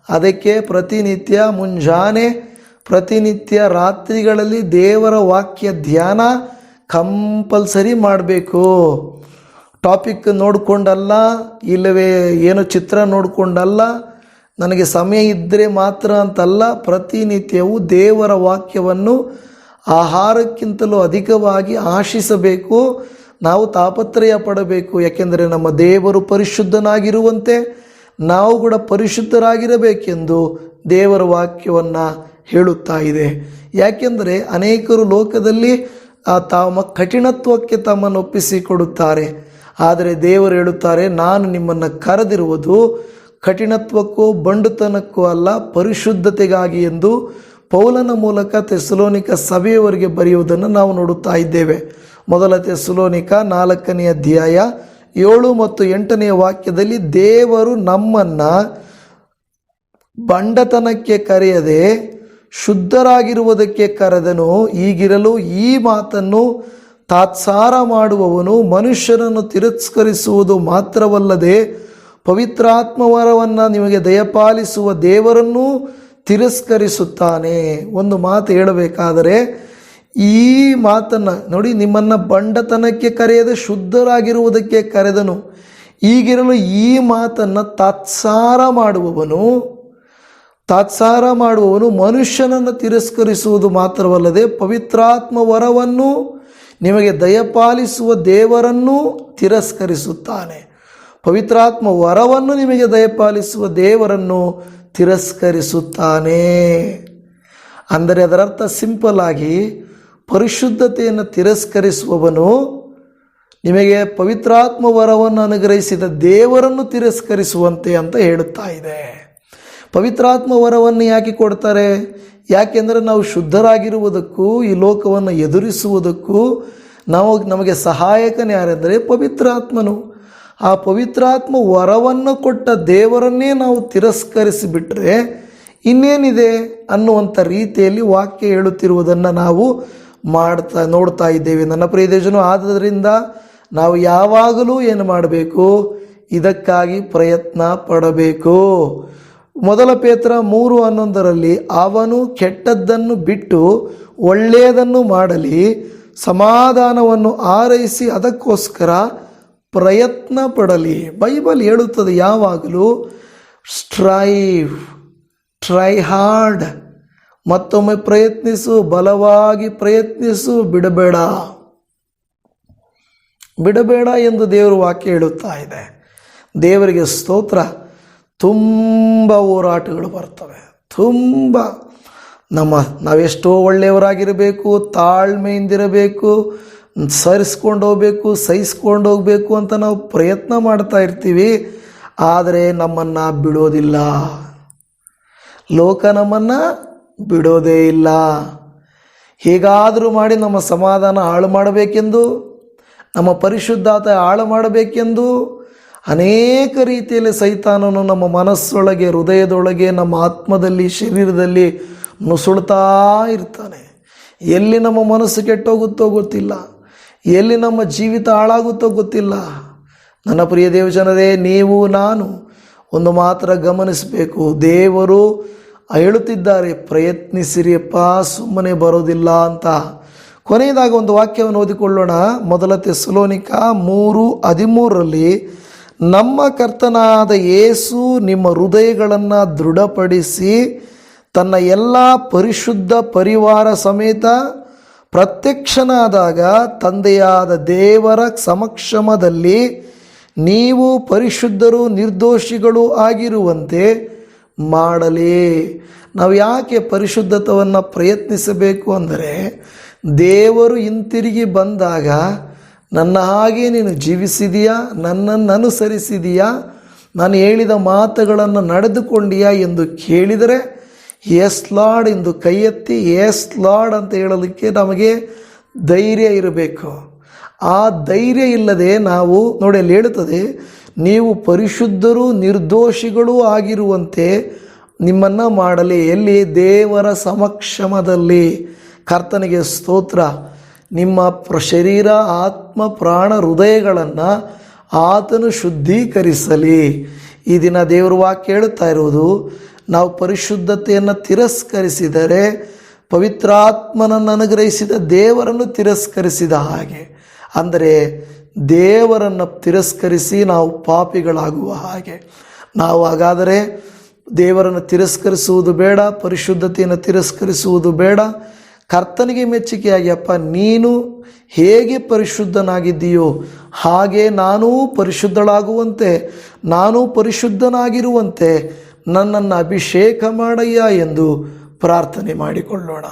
A: ಅದಕ್ಕೆ ಪ್ರತಿನಿತ್ಯ ಮುಂಜಾನೆ, ಪ್ರತಿನಿತ್ಯ ರಾತ್ರಿಗಳಲ್ಲಿ ದೇವರ ವಾಕ್ಯ ಧ್ಯಾನ ಕಂಪಲ್ಸರಿ ಮಾಡಬೇಕು. ಟಾಪಿಕ್ ನೋಡಿಕೊಂಡಲ್ಲ, ಇಲ್ಲವೇ ಏನು ಚಿತ್ರ ನೋಡಿಕೊಂಡಲ್ಲ ನನಗೆ ಸಮಯ ಇದ್ದರೆ ಮಾತ್ರ ಅಂತಲ್ಲ, ಪ್ರತಿನಿತ್ಯವೂ ದೇವರ ವಾಕ್ಯವನ್ನು ಆಹಾರಕ್ಕಿಂತಲೂ ಅಧಿಕವಾಗಿ ಆಶಿಸಬೇಕು, ನಾವು ತಾಪತ್ರಯ ಪಡಬೇಕು. ಯಾಕೆಂದರೆ ನಮ್ಮ ದೇವರು ಪರಿಶುದ್ಧನಾಗಿರುವಂತೆ ನಾವು ಕೂಡ ಪರಿಶುದ್ಧರಾಗಿರಬೇಕೆಂದು ದೇವರ ವಾಕ್ಯವನ್ನು ಹೇಳುತ್ತಾ ಇದೆ. ಯಾಕೆಂದರೆ ಅನೇಕರು ಲೋಕದಲ್ಲಿ ತಮ್ಮ ಕಠಿಣತ್ವಕ್ಕೆ ತಮ್ಮನ್ನು ಒಪ್ಪಿಸಿಕೊಡುತ್ತಾರೆ. ಆದರೆ ದೇವರು ಹೇಳುತ್ತಾರೆ, ನಾನು ನಿಮ್ಮನ್ನು ಕರೆದಿರುವುದು ಕಠಿಣತ್ವಕ್ಕೂ ಬಂಡುತನಕ್ಕೂ ಅಲ್ಲ, ಪರಿಶುದ್ಧತೆಗಾಗಿ ಎಂದು ಪೌಲನ ಮೂಲಕ ತೆಸಲೋನಿಕ ಸಭೆಯವರಿಗೆ ಬರೆಯುವುದನ್ನು ನಾವು ನೋಡುತ್ತಾ ಇದ್ದೇವೆ. ಮೊದಲ ತೆಸಲೋನಿಕ ನಾಲ್ಕನೆಯ ಅಧ್ಯಾಯ ಏಳು ಮತ್ತು ಎಂಟನೆಯ ವಾಕ್ಯದಲ್ಲಿ ದೇವರು ನಮ್ಮನ್ನು ಬಂಡತನಕ್ಕೆ ಕರೆಯದೆ ಶುದ್ಧರಾಗಿರುವುದಕ್ಕೆ ಕರೆದನು. ಈಗಿರಲು ಈ ಮಾತನ್ನು ತಾತ್ಸಾರ ಮಾಡುವವನು ಮನುಷ್ಯರನ್ನು ತಿರಸ್ಕರಿಸುವುದು ಮಾತ್ರವಲ್ಲದೆ ಪವಿತ್ರಾತ್ಮವರವನ್ನು ನಿಮಗೆ ದಯಪಾಲಿಸುವ ದೇವರನ್ನೂ ತಿರಸ್ಕರಿಸುತ್ತಾನೆ. ಒಂದು ಮಾತು ಹೇಳಬೇಕಾದರೆ, ಈ ಮಾತನ್ನು ನೋಡಿ, ನಿಮ್ಮನ್ನು ಬಂಡತನಕ್ಕೆ ಕರೆಯದೆ ಶುದ್ಧರಾಗಿರುವುದಕ್ಕೆ ಕರೆದನು. ಈಗಿರಲು ಈ ಮಾತನ್ನು ತಾತ್ಸಾರ ಮಾಡುವವನು ತಾತ್ಸಾರ ಮಾಡುವವನು ಮನುಷ್ಯನನ್ನು ತಿರಸ್ಕರಿಸುವುದು ಮಾತ್ರವಲ್ಲದೆ ಪವಿತ್ರಾತ್ಮ ವರವನ್ನು ನಿಮಗೆ ದಯಪಾಲಿಸುವ ದೇವರನ್ನು ತಿರಸ್ಕರಿಸುತ್ತಾನೆ. ಪವಿತ್ರಾತ್ಮ ವರವನ್ನು ನಿಮಗೆ ದಯಪಾಲಿಸುವ ದೇವರನ್ನು ತಿರಸ್ಕರಿಸುತ್ತಾನೆ. ಅಂದರೆ ಅದರರ್ಥ ಸಿಂಪಲ್ ಆಗಿ ಪರಿಶುದ್ಧತೆಯನ್ನು ತಿರಸ್ಕರಿಸುವವನು ನಿಮಗೆ ಪವಿತ್ರಾತ್ಮ ವರವನ್ನು ಅನುಗ್ರಹಿಸಿದ ದೇವರನ್ನು ತಿರಸ್ಕರಿಸುವಂತೆ ಅಂತ ಹೇಳುತ್ತಾ ಇದೆ. ಪವಿತ್ರಾತ್ಮ ವರವನ್ನು ಯಾಕೆ ಕೊಡ್ತಾರೆ? ಯಾಕೆಂದರೆ ನಾವು ಶುದ್ಧರಾಗಿರುವುದಕ್ಕೂ, ಈ ಲೋಕವನ್ನು ಎದುರಿಸುವುದಕ್ಕೂ ನಾವು ನಮಗೆ ಸಹಾಯಕನೇ ಯಾರೆಂದರೆ ಪವಿತ್ರಾತ್ಮನು. ಆ ಪವಿತ್ರಾತ್ಮ ವರವನ್ನು ಕೊಟ್ಟ ದೇವರನ್ನೇ ನಾವು ತಿರಸ್ಕರಿಸಿಬಿಟ್ರೆ ಇನ್ನೇನಿದೆ ಅನ್ನುವಂಥ ರೀತಿಯಲ್ಲಿ ವಾಕ್ಯ ಹೇಳುತ್ತಿರುವುದನ್ನು ನಾವು ಮಾಡ್ತಾ ನೋಡ್ತಾ ಇದ್ದೇವೆ. ನನ್ನ ಪ್ರಿಯ ದೇಶನು, ಆದ್ದರಿಂದ ನಾವು ಯಾವಾಗಲೂ ಏನು ಮಾಡಬೇಕು? ಇದಕ್ಕಾಗಿ ಪ್ರಯತ್ನ ಪಡಬೇಕು. ಮೊದಲ ಪೇತ್ರ ಮೂರು ಹನ್ನೊಂದರಲ್ಲಿ, ಅವನು ಕೆಟ್ಟದ್ದನ್ನು ಬಿಟ್ಟು ಒಳ್ಳೆಯದನ್ನು ಮಾಡಲಿ, ಸಮಾಧಾನವನ್ನು ಆರೈಸಿ ಅದಕ್ಕೋಸ್ಕರ ಪ್ರಯತ್ನ ಪಡಲಿ ಬೈಬಲ್ ಹೇಳುತ್ತದೆ ಯಾವಾಗಲೂ ಸ್ಟ್ರೈವ್ ಟ್ರೈ ಹಾರ್ಡ್ ಮತ್ತೊಮ್ಮೆ ಪ್ರಯತ್ನಿಸು, ಬಲವಾಗಿ ಪ್ರಯತ್ನಿಸು, ಬಿಡಬೇಡ. ಬಿಡಬೇಡ ಎಂದು ದೇವರು ವಾಕ್ಯ ಹೇಳುತ್ತಾ ಇದೆ. ದೇವರಿಗೆ ಸ್ತೋತ್ರ. ತುಂಬ ಹೋರಾಟಗಳು ಬರ್ತವೆ. ತುಂಬ. ನಮ್ಮ ನಾವೆಷ್ಟೋ ಒಳ್ಳೆಯವರಾಗಿರಬೇಕು, ತಾಳ್ಮೆಯಿಂದಿರಬೇಕು. ಸರಿಸ್ಕೊಂಡು ಹೋಗ್ಬೇಕು ಸಹಿಸ್ಕೊಂಡು ಹೋಗಬೇಕು ಅಂತ ನಾವು ಪ್ರಯತ್ನ ಮಾಡ್ತಾ ಇರ್ತೀವಿ. ಆದರೆ ನಮ್ಮನ್ನು ಬಿಡೋದಿಲ್ಲ. ಲೋಕ ನಮ್ಮನ್ನು ಬಿಡೋದೇ ಇಲ್ಲ. ಹೇಗಾದರೂ ಮಾಡಿ ನಮ್ಮ ಸಮಾಧಾನ ಹಾಳು ಮಾಡಬೇಕೆಂದು, ನಮ್ಮ ಪರಿಶುದ್ಧತೆ ಹಾಳು ಮಾಡಬೇಕೆಂದು ಅನೇಕ ರೀತಿಯಲ್ಲಿ ಸೈತಾನನು ನಮ್ಮ ಮನಸ್ಸೊಳಗೆ, ಹೃದಯದೊಳಗೆ, ನಮ್ಮ ಆತ್ಮದಲ್ಲಿ, ಶರೀರದಲ್ಲಿ ನುಸುಳ್ತಾ ಇರ್ತಾನೆ. ಎಲ್ಲಿ ನಮ್ಮ ಮನಸ್ಸು ಕೆಟ್ಟೋಗುತ್ತೋ ಗೊತ್ತಿಲ್ಲ. ಎಲ್ಲಿ ನಮ್ಮ ಜೀವಿತ ಹಾಳಾಗುತ್ತೋ ಗೊತ್ತಿಲ್ಲ. ನನ್ನ ಪ್ರಿಯ ದೇವಜನರೇ, ನೀವು, ನಾನು ಒಂದು ಮಾತ್ರ ಗಮನಿಸಬೇಕು. ದೇವರು ಹೇಳುತ್ತಿದ್ದಾರೆ, ಪ್ರಯತ್ನಿಸಿರಿಯಪ್ಪ, ಸುಮ್ಮನೆ ಬರೋದಿಲ್ಲ ಅಂತ. ಕೊನೆಯದಾಗ ಒಂದು ವಾಕ್ಯವನ್ನು ಓದಿಕೊಳ್ಳೋಣ. ಮೊದಲ ತೆಸಲೋನಿಕ ಮೂರು ಹದಿಮೂರರಲ್ಲಿ, ನಮ್ಮ ಕರ್ತನಾದ ಯೇಸು ನಿಮ್ಮ ಹೃದಯಗಳನ್ನು ದೃಢಪಡಿಸಿ, ತನ್ನ ಎಲ್ಲ ಪರಿಶುದ್ಧ ಪರಿವಾರ ಸಮೇತ ಪ್ರತ್ಯಕ್ಷನಾದಾಗ ತಂದೆಯಾದ ದೇವರ ಸಮಕ್ಷಮದಲ್ಲಿ ನೀವು ಪರಿಶುದ್ಧರು, ನಿರ್ದೋಷಿಗಳು ಆಗಿರುವಂತೆ ಮಾಡಲಿ. ನಾವು ಯಾಕೆ ಪರಿಶುದ್ಧತವನ್ನು ಪ್ರಯತ್ನಿಸಬೇಕು ಅಂದರೆ, ದೇವರು ಹಿಂತಿರುಗಿ ಬಂದಾಗ, ನನ್ನ ಹಾಗೆ ನೀನು ಜೀವಿಸಿದೀಯಾ? ನನ್ನನ್ನು ಅನುಸರಿಸಿದೀಯಾ? ನಾನು ಹೇಳಿದ ಮಾತುಗಳನ್ನು ನಡೆದುಕೊಂಡಿಯಾ ಎಂದು ಕೇಳಿದರೆ ಎಸ್ ಲಾಡ್ ಎಂದು ಕೈ ಎತ್ತಿ ಎಸ್ ಲಾಡ್ ಅಂತ ಹೇಳಲಿಕ್ಕೆ ನಮಗೆ ಧೈರ್ಯ ಇರಬೇಕು. ಆ ಧೈರ್ಯ ಇಲ್ಲದೆ ನಾವು, ನೋಡಿ ಅಲ್ಲಿ ಹೇಳುತ್ತದೆ, ನೀವು ಪರಿಶುದ್ಧರು, ನಿರ್ದೋಷಿಗಳೂ ಆಗಿರುವಂತೆ ನಿಮ್ಮನ್ನು ಮಾಡಲಿ. ಎಲ್ಲಿ? ದೇವರ ಸಮಕ್ಷಮದಲ್ಲಿ. ಕರ್ತನಿಗೆ ಸ್ತೋತ್ರ. ನಿಮ್ಮ ಪ್ರ, ಶರೀರ, ಆತ್ಮ, ಪ್ರಾಣ, ಹೃದಯಗಳನ್ನು ಆತನು ಶುದ್ಧೀಕರಿಸಲಿ. ಈ ದಿನ ದೇವರ ವಾಕ್ಯ ಹೇಳುತ್ತಾ ಇರುವುದು ನಾವು ಪರಿಶುದ್ಧತೆಯನ್ನು ತಿರಸ್ಕರಿಸಿದರೆ, ಪವಿತ್ರಾತ್ಮನನ್ನು ಅನುಗ್ರಹಿಸಿದ ದೇವರನ್ನು ತಿರಸ್ಕರಿಸಿದ ಹಾಗೆ, ಅಂದರೆ ದೇವರನ್ನು ತಿರಸ್ಕರಿಸಿ ನಾವು ಪಾಪಿಗಳಾಗುವ ಹಾಗೆ. ನಾವು ಹಾಗಾದರೆ ದೇವರನ್ನು ತಿರಸ್ಕರಿಸುವುದು ಬೇಡ, ಪರಿಶುದ್ಧತೆಯನ್ನು ತಿರಸ್ಕರಿಸುವುದು ಬೇಡ. ಕರ್ತನಿಗೆ ಮೆಚ್ಚುಗೆಯಾಗಿ ಅಪ್ಪ, ನೀನು ಹೇಗೆ ಪರಿಶುದ್ಧನಾಗಿದ್ದೀಯೋ, ಹಾಗೆ ನಾನೂ ಪರಿಶುದ್ಧಳಾಗುವಂತೆ, ನಾನೂ ಪರಿಶುದ್ಧನಾಗಿರುವಂತೆ ನನ್ನನ್ನು ಅಭಿಷೇಕ ಮಾಡಯ್ಯ ಎಂದು ಪ್ರಾರ್ಥನೆ ಮಾಡಿಕೊಳ್ಳೋಣ.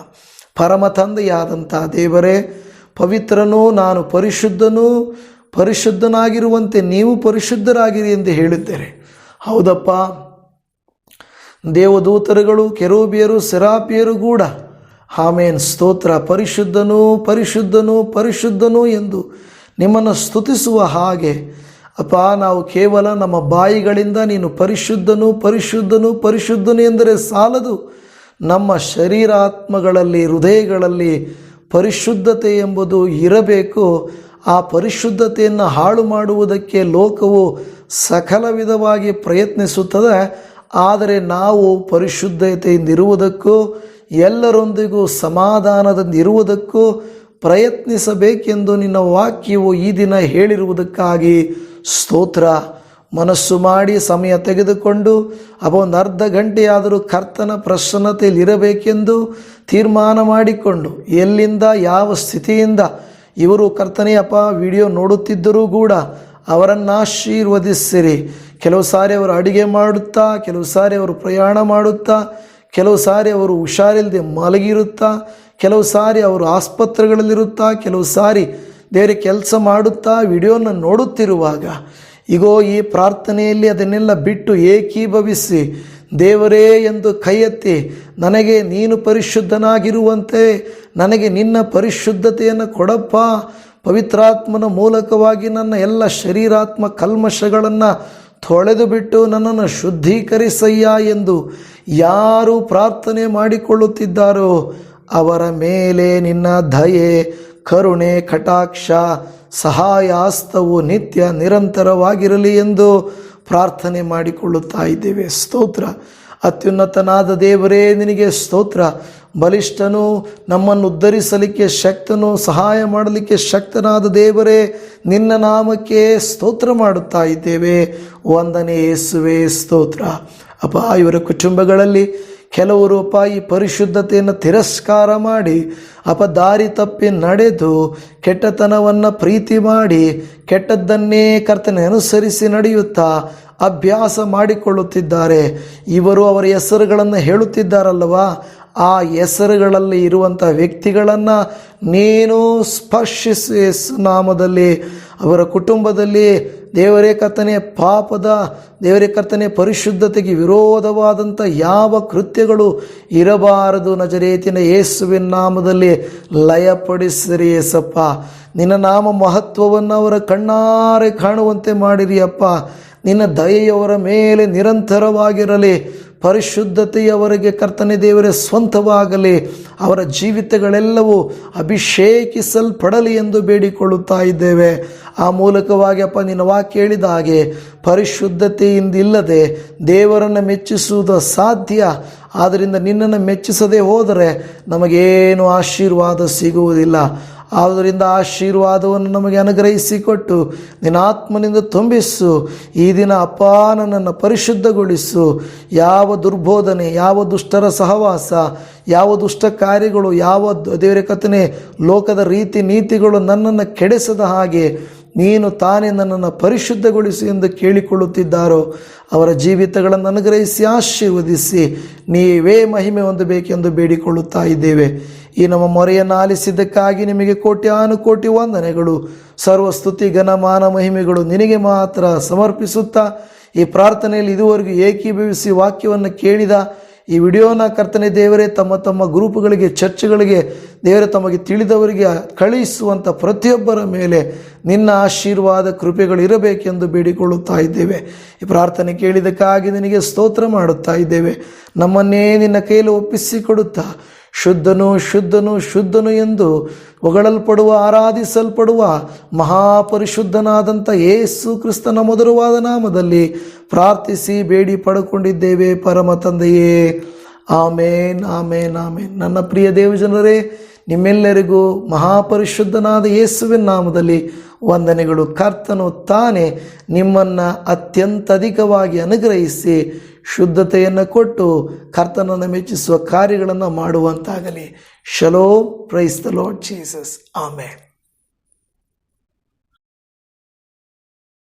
A: ಪರಮ ತಂದೆಯಾದಂಥ ದೇವರೇ, ಪವಿತ್ರನೂ ನಾನು ಪರಿಶುದ್ಧನೂ ಪರಿಶುದ್ಧನಾಗಿರುವಂತೆ ನೀವು ಪರಿಶುದ್ಧರಾಗಿರಿ ಎಂದು ಹೇಳಿದ್ದೇನೆ. ಹೌದಪ್ಪ. ದೇವದೂತರುಗಳು, ಕೆರೋಬಿಯರು ಸಿರಾಪಿಯರು ಕೂಡ, ಆಮೇನ್, ಸ್ತೋತ್ರ, ಪರಿಶುದ್ಧನೂ ಪರಿಶುದ್ಧನೂ ಪರಿಶುದ್ಧನೂ ಎಂದು ನಿಮ್ಮನ್ನು ಸ್ತುತಿಸುವ ಹಾಗೆ ಅಪ್ಪ, ನಾವು ಕೇವಲ ನಮ್ಮ ಬಾಯಿಗಳಿಂದ ನೀನು ಪರಿಶುದ್ಧನು ಪರಿಶುದ್ಧನು ಪರಿಶುದ್ಧನು ಎಂದರೆ ಸಾಲದು. ನಮ್ಮ ಶರೀರಾತ್ಮಗಳಲ್ಲಿ, ಹೃದಯಗಳಲ್ಲಿ ಪರಿಶುದ್ಧತೆ ಎಂಬುದು ಇರಬೇಕು. ಆ ಪರಿಶುದ್ಧತೆಯನ್ನು ಹಾಳು ಮಾಡುವುದಕ್ಕೆ ಲೋಕವು ಸಕಲ ವಿಧವಾಗಿ ಪ್ರಯತ್ನಿಸುತ್ತದೆ. ಆದರೆ ನಾವು ಪರಿಶುದ್ಧತೆಯಿಂದಿರುವುದಕ್ಕೂ, ಎಲ್ಲರೊಂದಿಗೂ ಸಮಾಧಾನದಿಂದ ಇರುವುದಕ್ಕೂ ಪ್ರಯತ್ನಿಸಬೇಕೆಂದು ನಿನ್ನ ವಾಕ್ಯವು ಈ ದಿನ ಹೇಳಿರುವುದಕ್ಕಾಗಿ ಸ್ತೋತ್ರ. ಮನಸ್ಸು ಮಾಡಿ ಸಮಯ ತೆಗೆದುಕೊಂಡು ಅವ ಒಂದು ಅರ್ಧ ಗಂಟೆಯಾದರೂ ಕರ್ತನ ಪ್ರಸನ್ನತೆಯಲ್ಲಿ ಇರಬೇಕೆಂದು ತೀರ್ಮಾನ ಮಾಡಿಕೊಂಡು, ಎಲ್ಲಿಂದ, ಯಾವ ಸ್ಥಿತಿಯಿಂದ ಇವರು ಕರ್ತನೇ ಅಪ್ಪ ವಿಡಿಯೋ ನೋಡುತ್ತಿದ್ದರೂ ಕೂಡ ಅವರನ್ನು ಆಶೀರ್ವದಿಸಿರಿ ಕೆಲವು ಸಾರಿ ಅವರು ಅಡುಗೆ ಮಾಡುತ್ತಾ, ಕೆಲವು ಸಾರಿ ಅವರು ಪ್ರಯಾಣ ಮಾಡುತ್ತಾ, ಕೆಲವು ಸಾರಿ ಅವರು ಹುಷಾರಿಲ್ಲದೆ ಮಲಗಿರುತ್ತಾ, ಕೆಲವು ಸಾರಿ ಅವರು ಆಸ್ಪತ್ರೆಗಳಲ್ಲಿರುತ್ತಾ, ಕೆಲವು ಸಾರಿ ಬೇರೆ ಕೆಲಸ ಮಾಡುತ್ತಾ ವಿಡಿಯೋನ ನೋಡುತ್ತಿರುವಾಗ ಈಗೋ ಈ ಪ್ರಾರ್ಥನೆಯಲ್ಲಿ ಅದನ್ನೆಲ್ಲ ಬಿಟ್ಟು ಏಕೀಭವಿಸಿ, ದೇವರೇ ಎಂದು ಕೈ ಎತ್ತಿ ನನಗೆ ನೀನು ಪರಿಶುದ್ಧನಾಗಿರುವಂತೆ, ನನಗೆ ನಿನ್ನ ಪರಿಶುದ್ಧತೆಯನ್ನು ಕೊಡಪ್ಪ. ಪವಿತ್ರಾತ್ಮನ ಮೂಲಕವಾಗಿ ನನ್ನ ಎಲ್ಲ ಶರೀರಾತ್ಮ ಕಲ್ಮಶಗಳನ್ನು ತೊಳೆದು ಬಿಟ್ಟು ನನ್ನನ್ನು ಶುದ್ಧೀಕರಿಸಯ್ಯ ಎಂದು ಯಾರು ಪ್ರಾರ್ಥನೆ ಮಾಡಿಕೊಳ್ಳುತ್ತಿದ್ದಾರೋ, ಅವರ ಮೇಲೆ ನಿನ್ನ ದಯೆ ಕರುಣೆ, ಕಟಾಕ್ಷ, ಸಹಾಯಾಸ್ತವು ನಿತ್ಯ ನಿರಂತರವಾಗಿರಲಿ ಎಂದು ಪ್ರಾರ್ಥನೆ ಮಾಡಿಕೊಳ್ಳುತ್ತಾ ಇದ್ದೇವೆ. ಸ್ತೋತ್ರ. ಅತ್ಯುನ್ನತನಾದ ದೇವರೇ, ನಿನಗೆ ಸ್ತೋತ್ರ. ಬಲಿಷ್ಠನು ನಮ್ಮನ್ನು ಉದ್ಧರಿಸಲಿಕ್ಕೆ ಶಕ್ತನು, ಸಹಾಯ ಮಾಡಲಿಕ್ಕೆ ಶಕ್ತನಾದ ದೇವರೇ, ನಿನ್ನ ನಾಮಕ್ಕೆ ಸ್ತೋತ್ರ ಮಾಡುತ್ತಾ ಇದ್ದೇವೆ. ವಂದನೆ ಯೇಸುವೆ, ಸ್ತೋತ್ರ. ಅಪ್ಪ, ಇವರ ಕುಟುಂಬಗಳಲ್ಲಿ ಕೆಲವರು ರೂಪಾಯಿ ಪರಿಶುದ್ಧತೆಯನ್ನು ತಿರಸ್ಕಾರ ಮಾಡಿ ಅಪದಾರಿ ತಪ್ಪಿ ನಡೆದು ಕೆಟ್ಟತನವನ್ನು ಪ್ರೀತಿ ಮಾಡಿ ಕೆಟ್ಟದ್ದನ್ನೇ ಕರ್ತನೆ ಅನುಸರಿಸಿ ನಡೆಯುತ್ತಾ ಅಭ್ಯಾಸ ಮಾಡಿಕೊಳ್ಳುತ್ತಿದ್ದಾರೆ. ಇವರು ಅವರ ಹೆಸರುಗಳನ್ನು ಹೇಳುತ್ತಿದ್ದಾರಲ್ಲವಾ? ಆ ಹೆಸರುಗಳಲ್ಲಿ ಇರುವಂಥ ವ್ಯಕ್ತಿಗಳನ್ನು ನೀನು ಸ್ಪರ್ಶಿಸಿ ನಾಮದಲ್ಲಿ. ಅವರ ಕುಟುಂಬದಲ್ಲಿ ದೇವರೇ ಕರ್ತನೆ, ಪಾಪದ ದೇವರೇ ಕರ್ತನೆ, ಪರಿಶುದ್ಧತೆಗೆ ವಿರೋಧವಾದಂಥ ಯಾವ ಕೃತ್ಯಗಳು ಇರಬಾರದು ನಜರೇತಿನ ಯೇಸುವಿನ ನಾಮದಲ್ಲಿ ಲಯಪಡಿಸಿರಿ ಯೇಸಪ್ಪ. ನಿನ್ನ ನಾಮ ಮಹತ್ವವನ್ನು ಅವರ ಕಣ್ಣಾರೆ ಕಾಣುವಂತೆ ಮಾಡಿರಿ ಅಪ್ಪ. ನಿನ್ನ ದಯೆಯವರ ಮೇಲೆ ನಿರಂತರವಾಗಿರಲಿ. ಪರಿಶುದ್ಧತೆಯವರಿಗೆ ಕರ್ತನೆ ದೇವರೇ, ಸ್ವಂತವಾಗಲಿ. ಅವರ ಜೀವಿತಗಳೆಲ್ಲವೂ ಅಭಿಷೇಕಿಸಲ್ಪಡಲಿ ಎಂದು ಬೇಡಿಕೊಳ್ಳುತ್ತಾ ಇದ್ದೇವೆ. ಆ ಮೂಲಕವಾಗಿ ಅಪ್ಪ, ನಿನ್ನ ವಾಕ್ಯ ಹೇಳಿದ ಹಾಗೆ ಪರಿಶುದ್ಧತೆಯಿಂದಿಲ್ಲದೆ ದೇವರನ್ನು ಮೆಚ್ಚಿಸುವುದು ಸಾಧ್ಯ ಆದ್ದರಿಂದ ನಿನ್ನನ್ನು ಮೆಚ್ಚಿಸದೆ ಹೋದರೆ ನಮಗೇನು ಆಶೀರ್ವಾದ ಸಿಗುವುದಿಲ್ಲ. ಆದ್ದರಿಂದ ಆಶೀರ್ವಾದವನ್ನು ನಮಗೆ ಅನುಗ್ರಹಿಸಿಕೊಟ್ಟು ನಿನ್ನ ಆತ್ಮನಿಂದ ತುಂಬಿಸು. ಈ ದಿನ ಅಪ್ಪ ನನ್ನನ್ನು ಪರಿಶುದ್ಧಗೊಳಿಸು. ಯಾವ ದುರ್ಬೋಧನೆ, ಯಾವ ದುಷ್ಟರ ಸಹವಾಸ, ಯಾವ ದುಷ್ಟ ಕಾರ್ಯಗಳು, ಯಾವ ದೇವರ ಕಥನೆ ಲೋಕದ ರೀತಿ ನೀತಿಗಳು ನನ್ನನ್ನು ಕೆಡಿಸದ ಹಾಗೆ ನೀನು ತಾನೇ ನನ್ನನ್ನು ಪರಿಶುದ್ಧಗೊಳಿಸು ಎಂದು ಕೇಳಿಕೊಳ್ಳುತ್ತಿದ್ದಾರೋ. ಅವರ ಜೀವಿತಗಳನ್ನು ಅನುಗ್ರಹಿಸಿ, ಆಶೀರ್ವದಿಸಿ, ನೀವೇ ಮಹಿಮೆ ಹೊಂದಬೇಕೆಂದು ಬೇಡಿಕೊಳ್ಳುತ್ತಾ ಇದ್ದೇವೆ. ಈ ನಮ್ಮ ಮೊರೆಯನ್ನು ಆಲಿಸಿದ್ದಕ್ಕಾಗಿ ನಿಮಗೆ ಕೋಟ್ಯಾನು ಕೋಟಿ ವಂದನೆಗಳು. ಸರ್ವಸ್ತುತಿ ಘನಮಾನ ಮಹಿಮೆಗಳು ನಿನಗೆ ಮಾತ್ರ ಸಮರ್ಪಿಸುತ್ತಾ ಈ ಪ್ರಾರ್ಥನೆಯಲ್ಲಿ ಇದುವರೆಗೂ ಏಕೀಭವಿಸಿ ವಾಕ್ಯವನ್ನು ಕೇಳಿದ ಈ ವಿಡಿಯೋನ ಕರ್ತನೆ ದೇವರೇ, ತಮ್ಮ ತಮ್ಮ ಗ್ರೂಪ್ಗಳಿಗೆ, ಚರ್ಚ್ಗಳಿಗೆ, ದೇವರೇ, ತಮಗೆ ತಿಳಿದವರಿಗೆ ಕಳುಹಿಸುವಂಥ ಪ್ರತಿಯೊಬ್ಬರ ಮೇಲೆ ನಿನ್ನ ಆಶೀರ್ವಾದ, ಕೃಪೆಗಳು ಇರಬೇಕೆಂದು ಬೇಡಿಕೊಳ್ಳುತ್ತಾ ಇದ್ದೇವೆ. ಈ ಪ್ರಾರ್ಥನೆ ಕೇಳಿದಕ್ಕಾಗಿ ನಿನಗೆ ಸ್ತೋತ್ರ ಮಾಡುತ್ತಾ ಇದ್ದೇವೆ. ನಮ್ಮನ್ನೇ ನಿನ್ನ ಕೈಯಲ್ಲಿ ಒಪ್ಪಿಸಿಕೊಡುತ್ತಾ ಶುದ್ಧನು ಶುದ್ಧನು ಶುದ್ಧನು ಎಂದು ಹೊಗಳಲ್ಪಡುವ, ಆರಾಧಿಸಲ್ಪಡುವ ಮಹಾಪರಿಶುದ್ಧನಾದಂಥ ಯೇಸು ಕ್ರಿಸ್ತನ ಮಧುರವಾದ ನಾಮದಲ್ಲಿ ಪ್ರಾರ್ಥಿಸಿ ಬೇಡಿ ಪಡ್ಕೊಂಡಿದ್ದೇವೆ ಪರಮ ತಂದೆಯೇ. ಆಮೇನ್ ಆಮೇನ್ ಆಮೇನ್. ನನ್ನ ಪ್ರಿಯ ದೇವಜನರೇ ನಿಮ್ಮೆಲ್ಲರಿಗೂ ಮಹಾಪರಿಶುದ್ಧನಾದ ಯೇಸುವಿನ ನಾಮದಲ್ಲಿ ವಂದನೆಗಳು. ಕರ್ತನು ತಾನೇ ನಿಮ್ಮನ್ನು ಅತ್ಯಂತ ಅಧಿಕವಾಗಿ ಅನುಗ್ರಹಿಸಿ ಶುದ್ಧತೆಯನ್ನು ಕೊಟ್ಟು ಕರ್ತನನ್ನು ಮೆಚ್ಚಿಸುವ ಕಾರ್ಯಗಳನ್ನು ಮಾಡುವಂತಾಗಲಿ. ಶಲೋ praise the Lord Jesus. Amen.